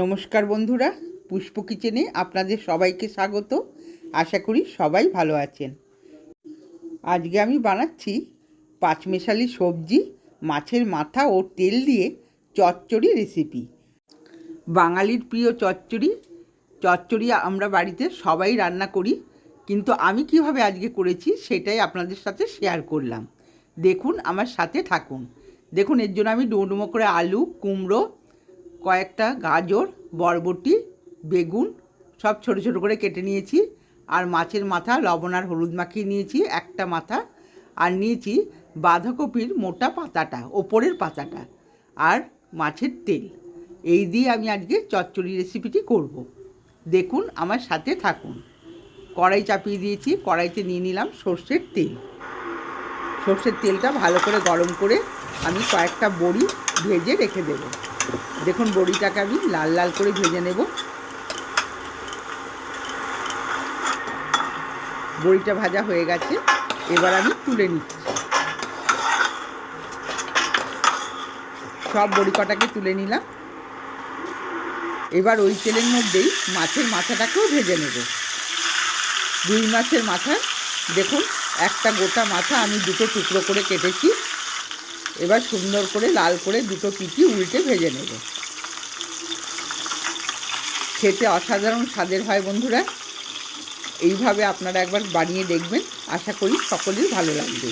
নমস্কার বন্ধুরা, পুষ্প কিচেনে আপনাদের সবাইকে স্বাগত। আশা করি সবাই ভালো আছেন। আজকে আমি বানাচ্ছি পাঁচমেশালি সবজি, মাছের মাথা ও তেল দিয়ে চচ্চড়ি রেসিপি। বাঙালির প্রিয় চচ্চড়ি চচ্চড়ি আমরা বাড়িতে সবাই রান্না করি, কিন্তু আমি কীভাবে আজকে করেছি সেটাই আপনাদের সাথে শেয়ার করলাম। দেখুন, আমার সাথে থাকুন। দেখুন, এর জন্য আমি ডুমো করে আলু, কুমড়ো কয়েকটা গাজর, বরবটি, বেগুন সব ছোট ছোট করে কেটে নিয়েছি। আর মাছের মাথা লবণ আর হলুদ মাখিয়ে নিয়েছি, একটা মাথা। আর নিয়েছি বাঁধাকপির মোটা পাতাটা, ওপরের পাতাটা আর মাছের তেল। এই দিয়ে আমি আজকে চচ্চড়ি রেসিপিটি করব। দেখুন, আমার সাথে থাকুন। কড়াই চাপিয়ে দিয়েছি, কড়াইতে নিয়ে নিলাম সর্ষের তেল। সর্ষের তেলটা ভালো করে গরম করে আমি কয়েকটা বড়ি ভেজে রেখে দেবো। দেখুন বড়িটাকে আমি লাল লাল করে ভেজে নেব। বড়িটা ভাজা হয়ে গেছে, এবার আমি তুলে নিচ্ছি। সব বড়ি কটাকে তুলে নিলাম। এবার ওই তেলের মধ্যেই মাছের মাথাটাকেও ভেজে নেব। দুই মাছের মাথা, দেখুন, একটা গোটা মাথা আমি দুটো টুকরো করে কেটেছি। এবার সুন্দর করে লাল করে দুটো পিঠি উল্টে ভেজে নেব। খেতে অসাধারণ স্বাদের হয় বন্ধুরা। এইভাবে আপনারা একবার বানিয়ে দেখবেন। আশা করি সকলের ভালো লাগবে।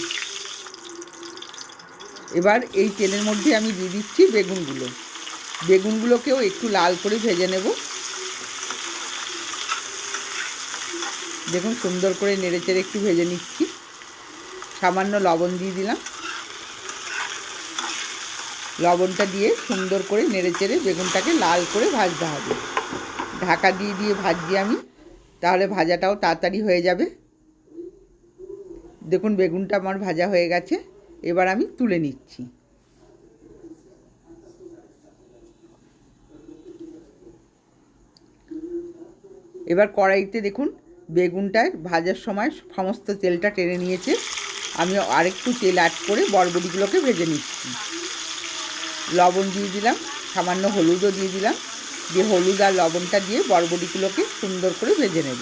এবার এই তেলের মধ্যে আমি দিয়ে দিচ্ছি বেগুনগুলো। বেগুনগুলোকেও একটু লাল করে ভেজে নেব। দেখুন, সুন্দর করে নেড়েচেড়ে একটু ভেজে নিচ্ছি। সামান্য লবণ দিয়ে দিলাম। লবণটা দিয়ে সুন্দর করে নেড়ে চেড়ে বেগুনটাকে লাল করে ভাজতে হবে। ঢাকা দিয়ে দিয়ে ভাজছি আমি, তাহলে ভাজাটাও তাড়াতাড়ি হয়ে যাবে। দেখুন, বেগুনটা আমার ভাজা হয়ে গেছে, এবার আমি তুলে নিচ্ছি। এবার কড়াইতে দেখুন বেগুনটায় ভাজার সময় সমস্ত তেলটা টেনে নিয়েছে। আমি আরেকটু তেল অ্যাড করে বরবটিগুলোকে ভেজে নিচ্ছি। লবণ দিয়ে দিলাম, সামান্য হলুদও দিয়ে দিলাম। দিয়ে হলুদ আর লবণটা দিয়ে বরবটিগুলোকে সুন্দর করে ভেজে নেব।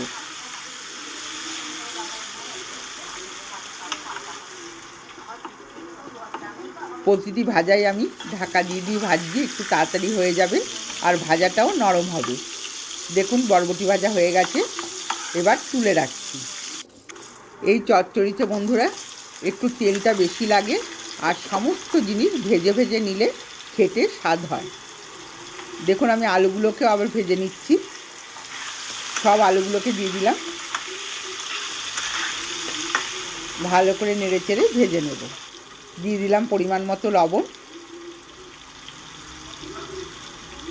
প্রতিটি ভাজাই আমি ঢাকা দিয়ে দিয়ে ভাজছি, একটু তাড়াতাড়ি হয়ে যাবে আর ভাজাটাও নরম হবে। দেখুন, বরবটি ভাজা হয়ে গেছে। এবার তুলে রাখছি। এই চচ্চড়িতে বন্ধুরা, একটু তেলটা বেশি লাগে আর সমস্ত জিনিস ভেজে ভেজে নিলে খেতে স্বাদ হয়। দেখুন, আমি আলুগুলোকেও আবার ভেজে নিচ্ছি। সব আলুগুলোকে দিয়ে দিলাম। ভালো করে নেড়ে চেড়ে ভেজে নেব। দিয়ে দিলাম পরিমাণ মতো লবণ।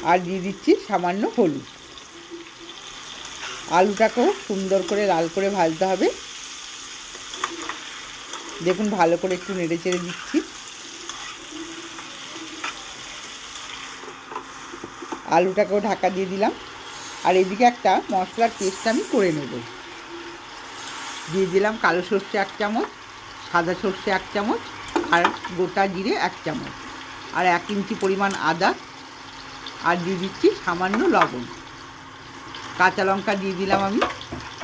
আর দিয়ে দিচ্ছি সামান্য হলুদ। আলুটাকেও সুন্দর করে লাল করে ভাজতে হবে। দেখুন, ভালো করে একটু নেড়ে চেড়ে দিচ্ছি। আলুটাকেও ঢাকা দিয়ে দিলাম। আর এদিকে একটা মশলার পেস্ট আমি করে নেব। দিয়ে দিলাম কালো সর্ষে এক চামচ, সাদা সর্ষে এক চামচ, আর গোটা জিরে এক চামচ। আর এক ইঞ্চি পরিমাণ আদা, আর দিয়ে দিচ্ছি সামান্য লবণ। কাঁচা লঙ্কা দিয়ে দিলাম আমি।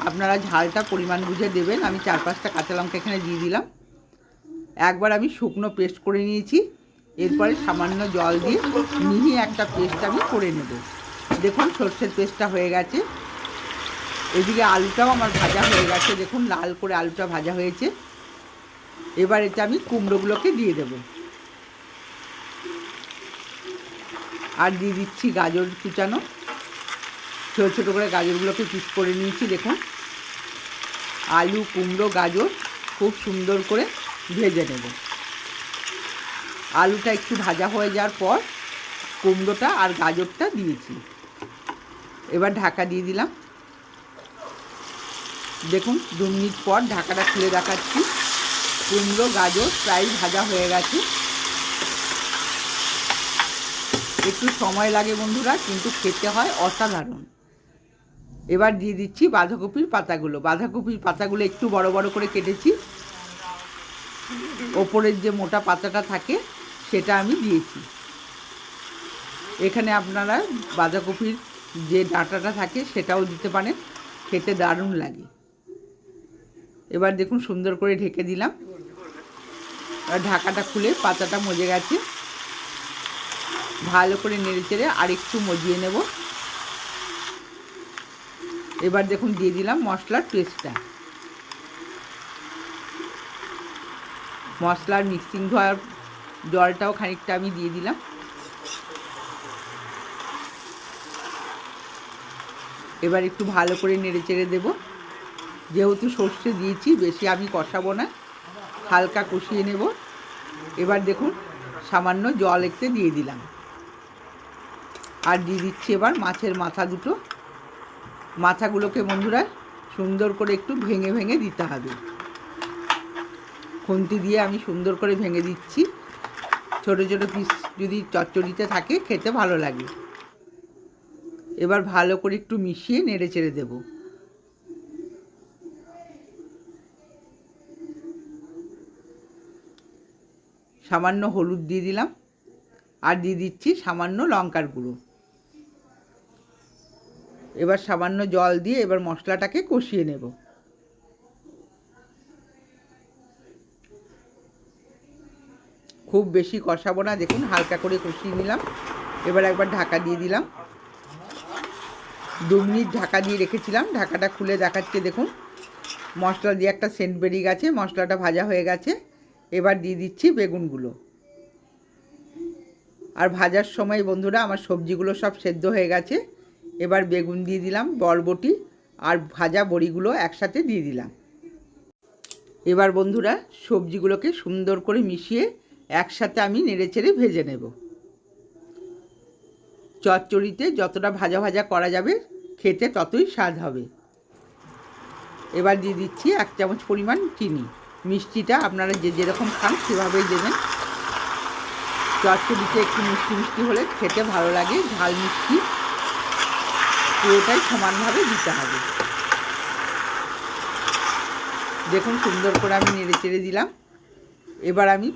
আপনারা ঝালটা পরিমাণ বুঝে দেবেন। আমি চার পাঁচটা কাঁচা লঙ্কা এখানে দিয়ে দিলাম। একবার আমি শুকনো পেস্ট করে নিয়েছি। এরপরে সামান্য জল দিয়ে মিহি একটা পেস্ট আমি করে নেব। দেখুন সর্ষের পেস্টটা হয়ে গেছে। এদিকে আলুটাও আমার ভাজা হয়ে গেছে। দেখুন লাল করে আলুটা ভাজা হয়েছে। এবার এটা আমি কুমড়োগুলোকে দিয়ে দেব। আর দিয়ে দিচ্ছি গাজর কুচানো। ছোটো ছোটো করে গাজরগুলোকে পিস করে নিয়েছি, দেখুন। আলু, কুমড়ো, গাজর খুব সুন্দর করে ভেজে নেব। আলুটা একটু ভাজা হয়ে যাওয়ার পর কুমড়োটা আর গাজরটা দিয়েছি। এবার ঢাকা দিয়ে দিলাম। দেখুন, দু মিনিট পর ঢাকাটা খুলে দেখাচ্ছি। কুমড়ো, গাজর প্রায় ভাজা হয়ে গেছে। একটু সময় লাগে বন্ধুরা, কিন্তু খেতে হয় অসাধারণ। এবার দিয়ে দিচ্ছি বাঁধাকপির পাতাগুলো। বাঁধাকপির পাতাগুলো একটু বড় বড় করে কেটেছি। ওপরের যে মোটা পাতাটা থাকে সেটা আমি দিয়েছি। এখানে আপনারা বাঁধাকপির যে ডাঁটাটা থাকে সেটাও দিতে পারেন, খেতে দারুণ লাগে। এবার দেখুন সুন্দর করে ঢেকে দিলাম। ঢাকাটা খুলে পাতাটা মজে গেছে। ভালো করে নেড়ে চেড়ে আর একটু মজিয়ে নেব। এবার দেখুন দিয়ে দিলাম মশলার পেস্টটা। মশলার মিক্সিং ধোয়ার জলটাও খানিকটা আমি দিয়ে দিলাম। এবার একটু ভালো করে নেড়ে চেড়ে দেবো। যেহেতু সর্ষে দিয়েছি, বেশি আমি কষাবো না। হালকা কষিয়ে নেব। এবার দেখুন, সামান্য জল একটু দিয়ে দিলাম। আর দিয়ে দিচ্ছি এবার মাছের মাথা দুটো। মাথাগুলোকে বন্ধুরা, সুন্দর করে একটু ভেঙে ভেঙে দিতে হবে। খুন্তি দিয়ে আমি সুন্দর করে ভেঙে দিচ্ছি। ছোট ছোটো পিস যদি চচ্চড়িতে থাকে, খেতে ভালো লাগে। এবার ভালো করে একটু মিশিয়ে নেড়ে চেড়ে দেবো। সামান্য হলুদ দিয়ে দিলাম। আর দিয়ে দিচ্ছি সামান্য লঙ্কার গুঁড়ো। এবার সামান্য জল দিয়ে এবার মশলাটাকে কষিয়ে নেব। খুব বেশি কষাবো না। দেখুন, হালকা করে কষিয়ে নিলাম। এবার একবার ঢাকা দিয়ে দিলাম। দু মিনিট ঢাকা দিয়ে রেখেছিলাম। ঢাকাটা খুলে দেখাচ্ছে, দেখুন। মশলা দিয়ে একটা সেন্ট বেরিয়ে গেছে। মশলাটা ভাজা হয়ে গেছে। এবার দিয়ে দিচ্ছি বেগুনগুলো। আর ভাজার সময়, বন্ধুরা, আমার সবজিগুলো সব সেদ্ধ হয়ে গেছে। এবার বেগুন দিয়ে দিলাম, বরবটি আর ভাজা বড়িগুলো একসাথে দিয়ে দিলাম। এবার, বন্ধুরা, সবজিগুলোকে সুন্দর করে মিশিয়ে একসাথে আমি নেড়ে চেড়ে ভেজে নেব। চচ্চড়িতে যতটা ভাজা ভাজা করা যাবে, খেতে ততই স্বাদ হবে। এবার দিয়ে দিচ্ছি এক চামচ পরিমাণ চিনি। মিষ্টিটা আপনারা যে যেরকম খান সেভাবেই দেবেন। চচ্চড়িতে একটু মিষ্টি মিষ্টি হলে খেতে ভালো লাগে, ঝাল মিষ্টি। পুরোটাই সমানভাবে দিতে হবে। দেখুন সুন্দর করে আমি নেড়ে চেড়ে দিলাম। এবার আমি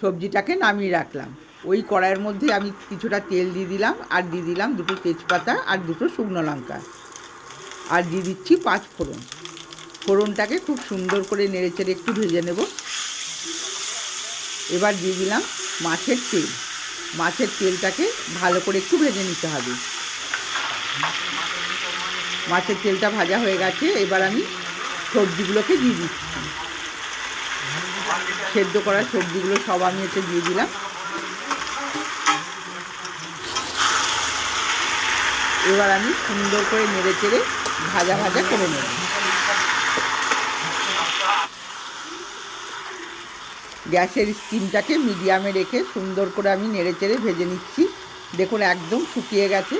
সবজিটাকে নামিয়ে রাখলাম। ওই কড়াইয়ের মধ্যে আমি কিছুটা তেল দিয়ে দিলাম, আর দিয়ে দিলাম দুটো তেজপাতা আর দুটো শুকনো লঙ্কা। আর দিয়ে দিচ্ছি পাঁচ ফোড়ন। ফোড়নটাকে খুব সুন্দর করে নেড়ে চেড়ে একটু ভেজে নেব। এবার দিয়ে দিলাম মাছের তেল। মাছের তেলটাকে ভালো করে একটু ভেজে নিতে হবে। মাছের তেলটা ভাজা হয়ে গেছে, এবার আমি সবজিগুলোকে দিয়ে দিচ্ছি। সেদ্ধ করা সবজিগুলো সব আমি এতে দিয়ে দিলাম। এবার আমি সুন্দর করে নেড়ে চেড়ে ভাজা ভাজা করে নেব। গ্যাসের স্টিমটাকে মিডিয়ামে রেখে সুন্দর করে আমি নেড়ে চেড়ে ভেজে নিচ্ছি। দেখুন একদম শুকিয়ে গেছে,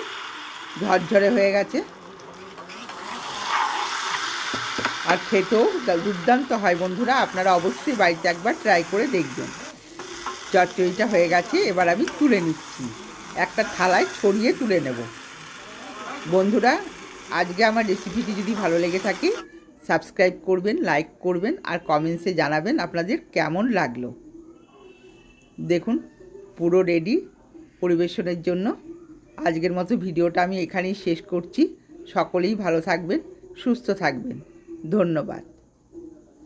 ঝরঝরে হয়ে গেছে। আর খেতেও দুর্দান্ত হয় বন্ধুরা, আপনারা অবশ্যই বাড়িতে একবার ট্রাই করে দেখবেন। চচ্চড়িটা হয়ে গেছে, এবার আমি তুলে নিচ্ছি। একটা থালায় ছড়িয়ে তুলে নেব। বন্ধুরা, আজকে আমার রেসিপিটি যদি ভালো লেগে থাকে সাবস্ক্রাইব করবেন লাইক করবেন, আর কমেন্টসে জানাবেন আপনাদের কেমন লাগল। দেখুন, পুরো রেডি পরিবেশনের জন্য। আজকের মতো ভিডিওটা আমি এখানেই শেষ করছি। সকলেই ভালো থাকবেন, সুস্থ থাকবেন। ধন্যবাদ।